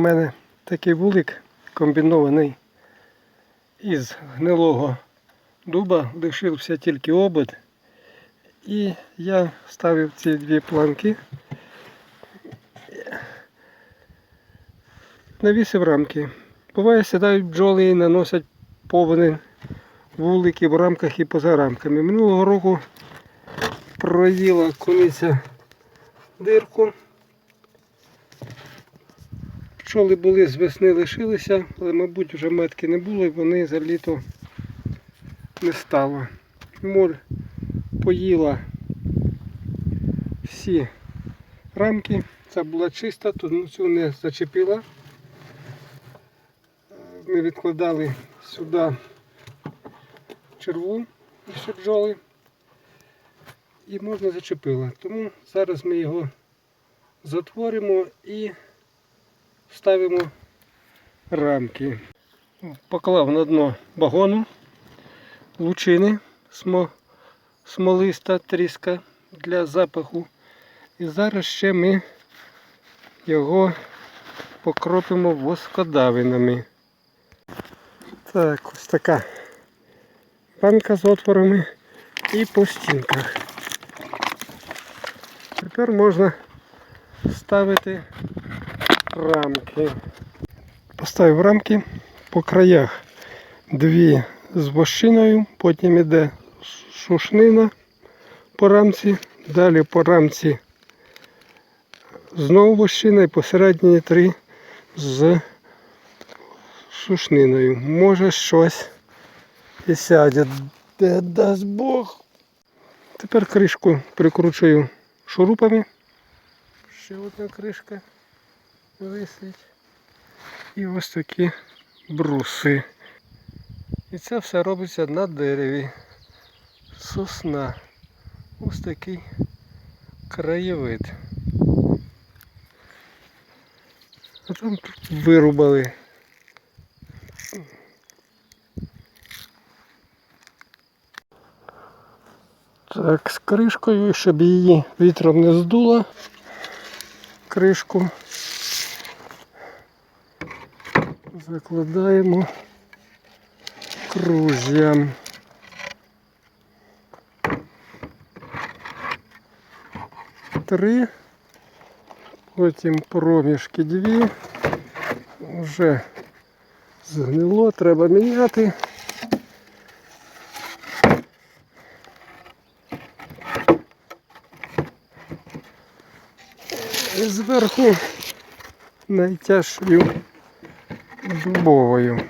У мене такий вулик комбінований із гнилого дуба, лишився тільки обод. І я ставив ці дві планки, навісив рамки. Буває, сідають бджоли і наносять повні вулики в рамках і поза рамками. Минулого року проїла куниця дирку. Пчоли були з весни лишилися, але, мабуть, вже метки не було і вони за літо не стало. Моль поїла всі рамки. Ця була чиста, тут цю не зачепила. Ми відкладали сюди черву ще бджоли і можна зачепила. Тому зараз ми його затворимо і ставимо рамки. Поклав на дно багону лучини смолиста тріска для запаху. І зараз ще ми його покропимо воскодавинами. Так, ось така банка з отворами і по стінках. Тепер можна ставити рамки. Поставив рамки по краях дві з вощиною, потім іде шушнина по рамці, далі по рамці знову вощина і посередині три з сушниною. Може щось і сяде. Де дасть Бог. Тепер кришку прикручую шурупами. Ще одна кришка висить. І ось такі бруси. І це все робиться на дереві. Сосна. Ось такий краєвид. А там тут вирубали. Так, з кришкою, щоб її вітром не здуло. Кришку закладаємо кружям. Три, потім проміжки дві. Вже згнило, треба міняти. І зверху найтяжчою дубовою.